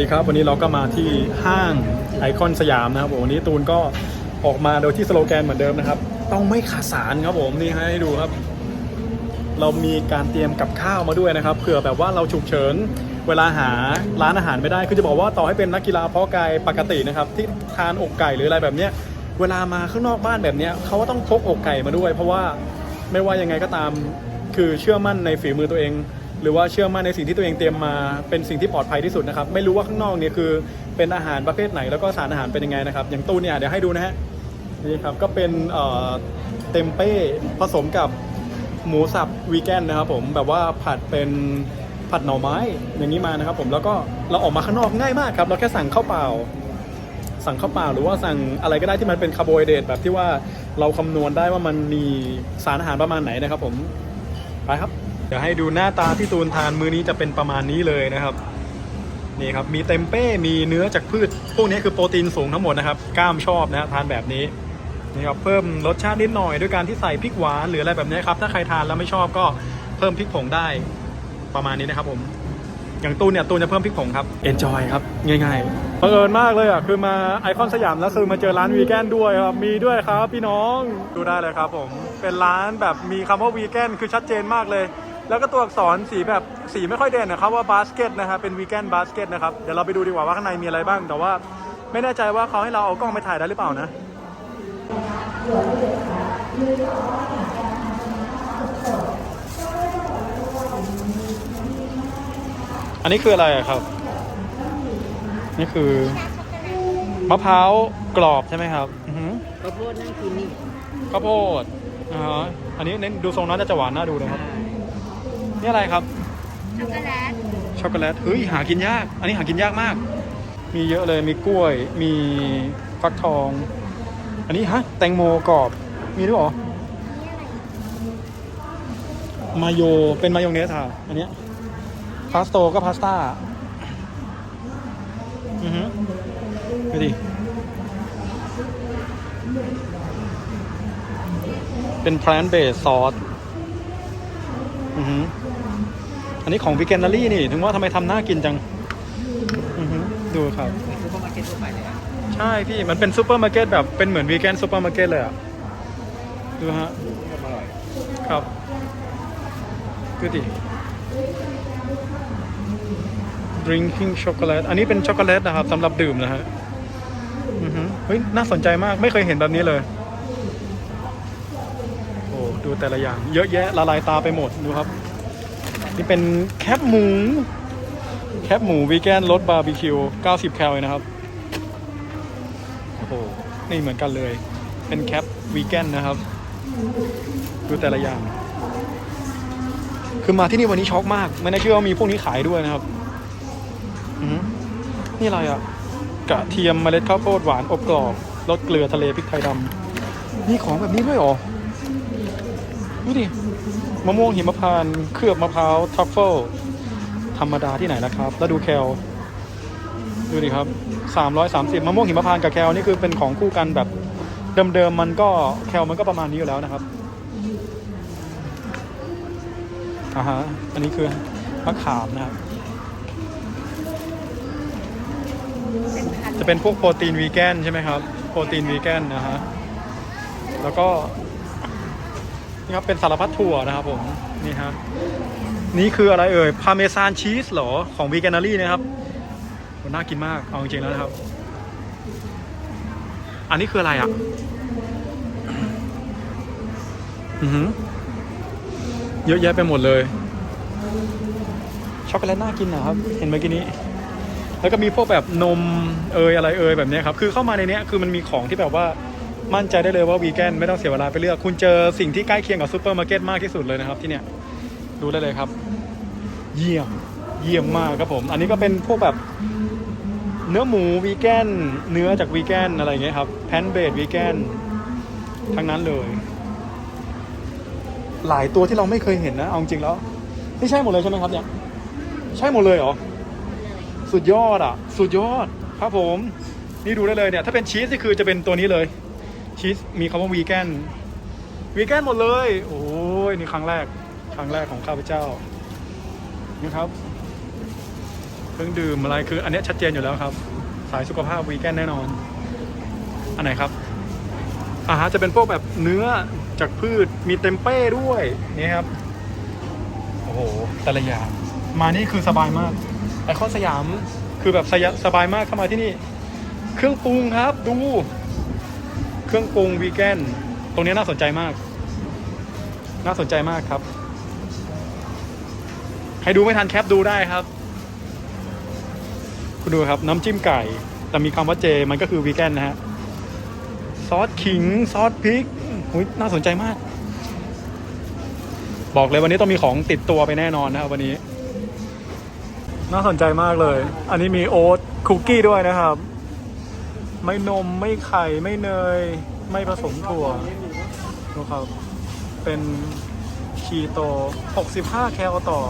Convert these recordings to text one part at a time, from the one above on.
สวัสดีครับวันนี้เราก็มาที่ห้างไอคอนสยามนะครับผมวันนี้ตูนก็ออกมาโดยที่สโลแกนเหมือนเดิมนะครับ ต้องไม่ขาดสารครับผมนี่ให้ดูครับ เรามีการเตรียมกับข้าวมาด้วยนะครับเผื่อแบบว่าเราฉุกเฉินเวลาหาร้านอาหารไม่ได้คือจะบอกว่าต่อให้เป็นนักกีฬาเพาะกายปกตินะครับ ที่ทานอกไก่หรืออะไรแบบเนี้ยเวลามาข้างนอกบ้านแบบเนี้ยเขาก็ต้องพกอกไก่มาด้วย เพราะว่าไม่ว่ายังไงก็ตามคือเชื่อมั่นในฝีมือตัวเอง หรือว่าเชื่อมั่นในสิ่งที่ตัวเองเตรียมมาเป็นสิ่งที่ปลอดภัยที่สุดนะครับ ไม่รู้ว่าข้างนอกเนี่ยคือเป็นอาหารประเภทไหนแล้วก็สารอาหารเป็นยังไงนะครับ อย่างตู้เนี่ยเดี๋ยวให้ดูนะฮะนี่ครับก็เป็นเต็มเป้ผสมกับหมูสับวีแกนนะครับผมแบบว่าผัดเป็นผัดหน่อไม้อย่างนี้มานะครับ ผมแล้วก็เราออกมาข้างนอกง่ายมากครับ เราแค่สั่งข้าวเปล่า สั่งข้าวเปล่าหรือว่าสั่งอะไรก็ได้ที่มันเป็นคาร์โบไฮเดรตแบบที่ว่าเราคำนวณได้ว่ามันมีสารอาหารประมาณไหนนะครับ ผมไปครับ เดี๋ยวให้ดูหน้าตาที่ตูนทานมื้อนี้จะเป็นประมาณนี้เลยนะครับ นี่ครับมีเต็มเป้มีเนื้อจากพืช พวกนี้คือโปรตีนสูงทั้งหมดนะครับกล้ามชอบนะฮะทานแบบนี้นี่ครับเพิ่มรสชาตินิดหน่อยด้วยการที่ใส่พริกหวานหรืออะไรแบบนี้ครับถ้าใครทานแล้วไม่ชอบก็เพิ่มพริกผงได้ประมาณนี้นะครับผมอย่างตูนเนี่ยตูนจะเพิ่มพริกผงครับ enjoy ครับ ง่ายๆบังเอิญมากเลยอะ คือมาไอคอนสยามแล้วคือมาเจอร้านวีแกนด้วยครับ มีด้วยครับพี่น้อง ดูได้เลยครับผม เป็นร้านแบบมีคำว่าวีแกนคือชัดเจนมากเลย แล้วก็ตัวอักษรสีแบบสีไม่ค่อยเด่นนะครับว่าบาสเกตนะครับเป็นวีแกนบาสเกตนะครับเดี๋ยวเราไปดูดีกว่าว่าข้างในมีอะไรบ้าง แต่ว่าไม่แน่ใจว่าเขาให้เราเอากล้องไปถ่ายได้หรือเปล่านะอันนี้คืออะไรอะครับ นี่คือมะพร้าวกรอบใช่ไหมครับอือหือข้าวโพดนั่นคือนี่ข้าวโพดอ่าฮะอันนี้เน้นดูทรงน่าจะหวานน่าดูนะครับ นี่อะไรครับ ช็อกโกแลตช็อกโกแลตเฮ้ยหากินยาก อันนี้หากินยากมาก มีเยอะเลยมีกล้วย มีฟักทอง อันนี้ฮะแตงโมกรอบมีด้วยเหรอมาโยเป็นมายองเนสค่ะ อันเนี้ยพาสโต้ก็พาสต้าอือฮึดูดิเป็น plant based sauce อือฮึ อันนี้ของ veganary นี่ ถึงว่าทำไมทำหน่ากินจังอือฮึดูครับ ซูเปอร์มาร์เก็ตทั่วไปเลยอะใช่พี่ มันเป็นซูเปอร์มาร์เก็ตแบบเป็นเหมือนวีแกนซูเปอร์มาร์เก็ตเลยอะ ดูฮะ อร่อยครับดูดิ drinking chocolate อันนี้เป็นช็อกโกแลตนะครับสำหรับดื่มนะฮะอือฮึเฮ้ย น่าสนใจมาก ไม่เคยเห็นแบบนี้เลย โอ้ ดูแต่ละอย่าง เยอะแยะละลายตาไปหมด ดูครับ นี่เป็นแคปหมู แคปหมูวีแกนรสบาร์บีคิว 90 แคลเลยนะครับ โอ้โห นี่เหมือนกันเลย เป็นแคปวีแกนนะครับ ดูแต่ละอย่าง คือมาที่นี่วันนี้ช็อกมาก ไม่น่าเชื่อว่ามีพวกนี้ขายด้วยนะครับนี่อะไรอะกระเทียมเมล็ดข้าวโพดหวานอบกรอบรสเกลือทะเลพริกไทยดำมีของแบบนี้ด้วยหรอ ดูดิ มะม่วงหิมพานต์เคลือบมะพร้าวทัฟเฟิลธรรมดาที่ไหนนะครับ แล้วดูแคลดูดิครับ 330 มะม่วงหิมพานต์กับแคลนี่คือเป็นของคู่กันแบบเดิมๆมันก็แคลมันก็ประมาณนี้อยู่แล้วนะครับอ่าฮะอันนี้คือมะขามนะครับจะเป็นพวกโปรตีนวีแกนใช่ไหมครับ โปรตีนวีแกนนะฮะ แล้วก็ นี่ครับเป็นสารพัดถั่วนะครับผมนี่ฮะนี่คืออะไรเอ่ยพาเมซานชีสเหรอของวีแกนารี่นะครับโหน่ากินมากเอาจริงๆแล้วนะครับ อันนี้คืออะไรอะอือหือเยอะแยะไปหมดเลยช็อกโกแลตน่ากินนะครับ เห็นเมื่อกี้นี้ แล้วก็มีพวกแบบนมเอยอะไรเอยแบบนี้ครับ คือเข้ามาในนี้คือมันมีของที่แบบว่า มั่นใจได้เลยว่าวีแกนไม่ต้องเสียเวลาไปเลือก คุณเจอสิ่งที่ใกล้เคียงกับซูเปอร์มาร์เก็ตมากที่สุดเลยนะครับที่เนี้ยดูได้เลยครับ เยี่ยมเยี่ยมมากครับผม อันนี้ก็เป็นพวกแบบเนื้อหมูวีแกนเนื้อจากวีแกนอะไรเงี้ยครับแพนเบดวีแกนทั้งนั้นเลย หลายตัวที่เราไม่เคยเห็นนะ เอาจริงแล้วนี่ใช่หมดเลยใช่ไหมครับเนี่ย ใช่หมดเลยเหรอ สุดยอดอะ สุดยอดครับผม นี่ดูได้เลยเนี่ย ถ้าเป็นชีสนี่คือจะเป็นตัวนี้เลย ชีสมีคำว่าวีแกนวีแกนหมดเลย โอ้ยนี่ครั้งแรก ครั้งแรกของข้าพเจ้านี่ครับรื่องดื่มอะไรคือ อันเนี้ยชัดเจนอยู่แล้วครับ สายสุขภาพวีแกนแน่นอน อันไหนครับอาหารจะเป็นพวกแบบเนื้อจากพืชมีเต็มเป้ด้วยนี่ครับโอ้โหแต่ละอย่างมานี่คือสบายมากไอคอนสยามคือแบบสยะสบายมากเข้ามาที่นี่ เครื่องปรุงครับดู เครื่องปรุงวีแกนตรงนี้น่าสนใจมาก น่าสนใจมากครับ ใครดูไม่ทันแคปดูได้ครับ คุณดูครับน้ำจิ้มไก่ แต่มีคำว่าเจ มันก็คือวีแกนนะฮะ ซอสขิง ซอสพริกหุยน่าสนใจมาก บอกเลยวันนี้ต้องมีของติดตัวไปแน่นอนนะครับวันนี้ น่าสนใจมากเลย อันนี้มีโอ๊ตคุกกี้ด้วยนะครับ ไม่นมไม่ไข่ไม่เนย ไม่ผสมถั่วดูครับ เป็นคีโต 65 แคลต่อ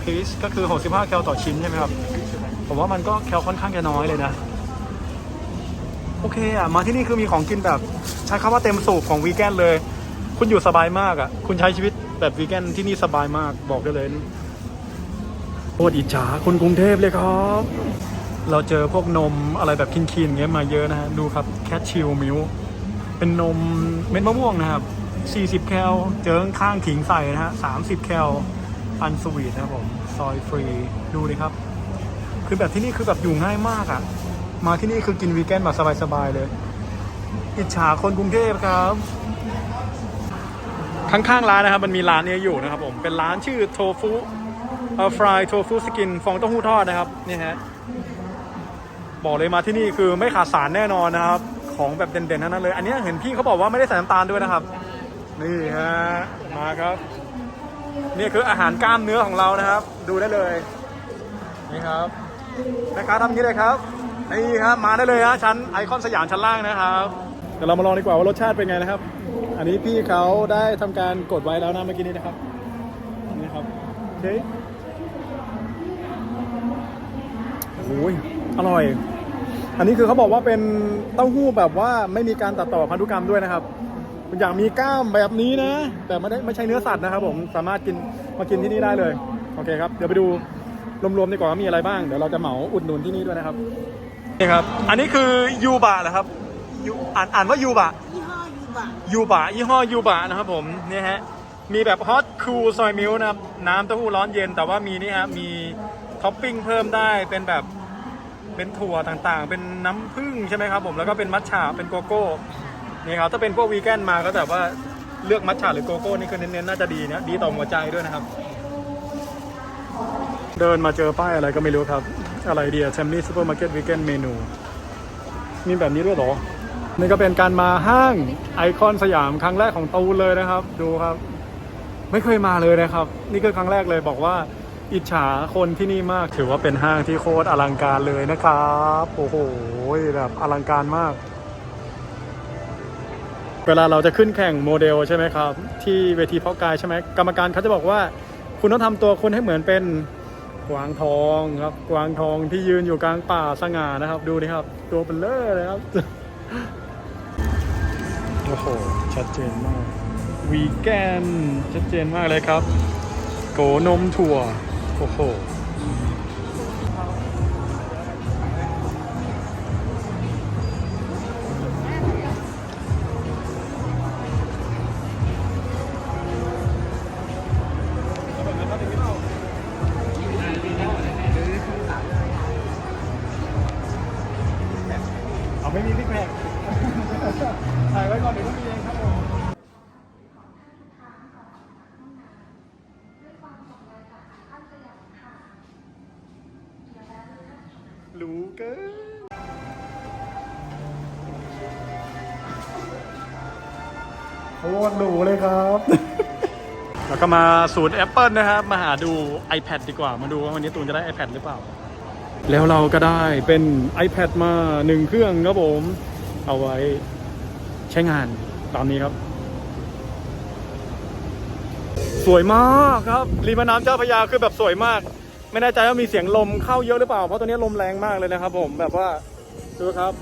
พีซก็คือ 65 แคลต่อชิ้นใช่ไหมครับ ผมว่ามันก็แคลค่อนข้างจะน้อยเลยนะ โอเคอะ มาที่นี่คือมีของกินแบบ ใช้คำว่าเต็มสูบของวีแกนเลย คุณอยู่สบายมากอะ คุณใช้ชีวิตแบบวีแกนที่นี่สบายมากบอกได้เลยโคตรอิจฉาคนกรุงเทพเลยครับ เราเจอพวกนมอะไรแบบคินๆเงี้ยมาเยอะนะฮะ ดูครับแคชชิลมิลเป็นนมเม็ดมะม่วงนะครับ 40 แคล เจอข้างขิงใส่นะฮะ 30 แคลอันสวีทนะครับผม ซอยฟรี ดูดิครับ คือแบบที่นี่คือแบบอยู่ง่ายมากอะ่ะ มาที่นี่คือกินวีแกนแบบสบายๆเลย อิจฉาคนกรุงเทพครับ ข้างๆร้านนะครับ มันมีร้านนี้อยู่นะครับผม เป็นร้านชื่อโทฟุเอ่อฟรายโทฟุสกินฟองเต้าหู้ทอดนะครับ นี่ฮะ บอกเลยมาที่นี่คือไม่ขาดสารแน่นอนนะครับ ของแบบเด่นๆทั้งนั้นเลย อันนี้เห็นพี่เขาบอกว่าไม่ได้ใส่น้ำตาลด้วยนะครับ นี่ฮะมาครับ นี่คืออาหารกล้ามเนื้อของเรานะครับ ดูได้เลยนี่ครับแม่ค้าทำนี้เลยครับนี่ครับมาได้เลยฮะชั้นไอคอนสยามชั้นล่างนะครับเดี๋ยวเรามาลองดีกว่าว่ารสชาติเป็นไงนะครับ อันนี้พี่เขาได้ทำการกดไว้แล้วนะเมื่อกี้นี้นะครับนี่ครับโอเคโอ้ย อร่อย อันนี้คือเขาบอกว่าเป็นเต้าหู้แบบว่าไม่มีการตัดต่อพันธุกรรมด้วยนะครับคุณอยากมีกล้ามแบบนี้นะ แต่ไม่ได้ไม่ใช่เนื้อสัตว์นะครับ ผมสามารถกินมากินที่นี่ได้เลยโอเคครับเดี๋ยวไปดูรวมๆดีกว่าว่ามีอะไรบ้างเดี๋ยวเราจะเหมาอุดหนุนที่นี่ด้วยนะครับนี่ครับ อันนี้คือยูบะนะครับยูอ่านอ่านว่ายูบะยี่ห้อยูบะยูบะยี่ห้อยูบะนะครับผมนี่ฮะมีแบบฮอตคูลซอยมิลนะครับน้ำเต้าหู้ร้อนเย็น แต่ว่ามีนี่ฮะมีท็อปปิ้งเพิ่มได้เป็นแบบ เป็นถั่วต่างๆ เป็นน้ำผึ้งใช่ไหมครับผมแล้วก็เป็นมัทฉะเป็นโกโก้นี่ครับถ้าเป็นพวกวีแกนมาก็แบบว่าเลือกมัทฉะหรือโกโก้นี่คือเน้นๆน่าจะดีนะดีต่อหัวใจด้วยนะครับ เดินมาเจอป้ายอะไรก็ไม่รู้ครับ อะไรเดียแชมมี่ซูเปอร์มาร์เก็ตวีแกนเมนูมีแบบนี้ด้วยเหรอ นี่ก็เป็นการมาห้างไอคอนสยามครั้งแรกของตูนเลยนะครับ ดูครับ ไม่เคยมาเลยนะครับ นี่คือครั้งแรกเลยบอกว่า อิจฉาคนที่นี่มากถือว่าเป็นห้างที่โคตรอลังการเลยนะครับ โอ้โหแบบอลังการมาก เวลาเราจะขึ้นแข่งโมเดลใช่ไหมครับ ที่เวทีเพาะกายใช่ไหมกรรมการเขาจะบอกว่า คุณต้องทำตัวคุณให้เหมือนเป็นกวางทองครับกวางทองที่ยืนอยู่กลางป่าสง่านะครับ ดูนี่ครับ ตัวเบลเลอร์เลยครับโอ้โหชัดเจนมากวีแกนชัดเจนมากเลยครับ โกนมถั่ว โอ้โหเอาไม่มีพิกแพค โคตรหรูเลยครับ แล้วก็มาศูนย์ Apple นะครับ มาหาดู iPad ดีกว่า มาดูว่าวันนี้ตูนจะได้ iPad หรือเปล่า แล้วเราก็ได้เป็น iPad มาหนึ่งเครื่องครับผม เอาไว้ใช้งานตามนี้ครับ สวยมากครับริมแม่น้ำเจ้าพระยาคือแบบสวยมาก ไม่แน่ใจว่ามีเสียงลมเข้าเยอะหรือเปล่า เพราะตอนนี้ลมแรงมากเลยนะครับ ผมแบบว่าดูครับ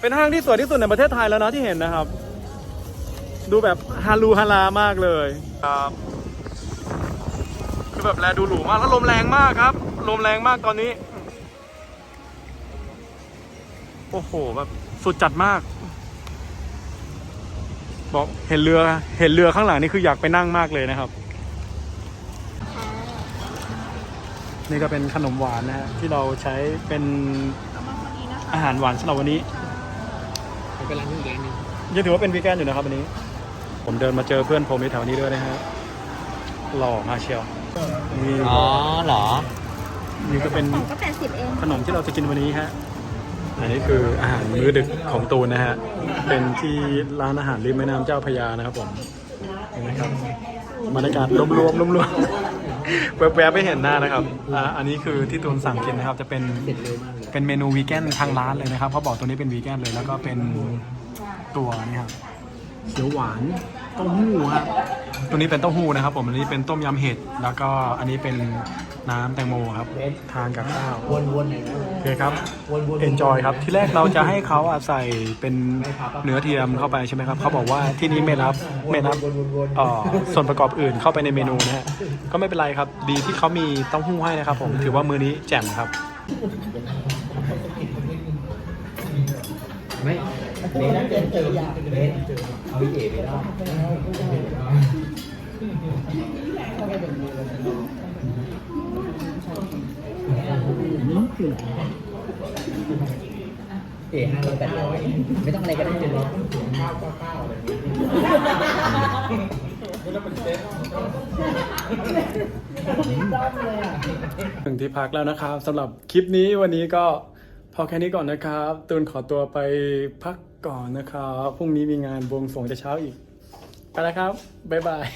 เป็นห้างที่สวยที่สุดในประเทศไทยแล้วนะที่เห็นนะครับ ดูแบบฮารูฮารามากเลยครับคือแบบแลดูหรูมากแล้วลมแรงมากครับ ลมแรงมากตอนนี้ โอ้โหแบบสุดจัดมาก บอกเห็นเรือเห็นเรือข้างหลังนี่คืออยากไปนั่งมากเลยนะครับ นี่ก็เป็นขนมหวานนะฮะที่เราใช้เป็นเอามาพอดีนะคะอาหารหวานสำหรับวันนี้มันเป็นร้านที่แกงนึงยังถือว่าเป็นวีแกนอยู่นะครับวันนี้ ผมเดินมาเจอเพื่อนผมในแถวนี้ด้วยนะฮะหล่อมากเชียวนี่อ๋อเหรอ นี่ก็เป็นของก็แปดสิบเองขนมที่เราจะกินวันนี้ฮะ อันนี้คืออาหารมื้อดึกของตูนนะฮะ เป็นที่ร้านอาหารริมแม่น้ำเจ้าพระยานะครับผมเห็นไหมครับบรรยากาศรวมๆรวมๆแวบๆไม่เห็นหน้านะครับอ่าอันนี้คือที่ตูนสั่งกินนะครับ จะเป็นเด็ดเร็วมากเลยเป็นเมนูวีแกนทางร้านเลยนะครับเขาบอกตัวนี้เป็นวีแกนเลยแล้วก็เป็นตัวนี่ครับ เขียวหวานเต้าหู้ครับตัวนี้เป็นเต้าหู้นะครับ ผมอันนี้เป็นต้มยำเห็ดแล้วก็อันนี้เป็นน้ำแตงโมครับทานกับข้าววนๆหน่อยนะโอเคครับวนๆเอนจอยครับที่แรกเราจะให้เขาอะใส่เป็นเนื้อเทียมเข้าไปใช่ไหมครับเขาบอกว่าที่นี้ไม่รับไม่รับเอ่อส่วนประกอบอื่นเข้าไปในเมนูนะฮะก็ไม่เป็นไรครับ ดีที่เขามีเต้าหู้ให้นะครับ ผมถือว่ามือนี้แจ่มครับ ไม่ เบสเจอเจอเบสเอาพี่เอ๋ไปได้เอ๋ห้าร้อยแปดร้อยไม่ต้องอะไรก็ได้เลยถึงที่พักแล้วนะครับสำหรับคลิปนี้วันนี้ก็พอแค่นี้ก่อนนะครับ ตูนขอตัวไปพัก ก่อนนะครับ พรุ่งนี้มีงานบวงสรวงแต่เช้าอีก ไปแล้วครับ บ๊ายบาย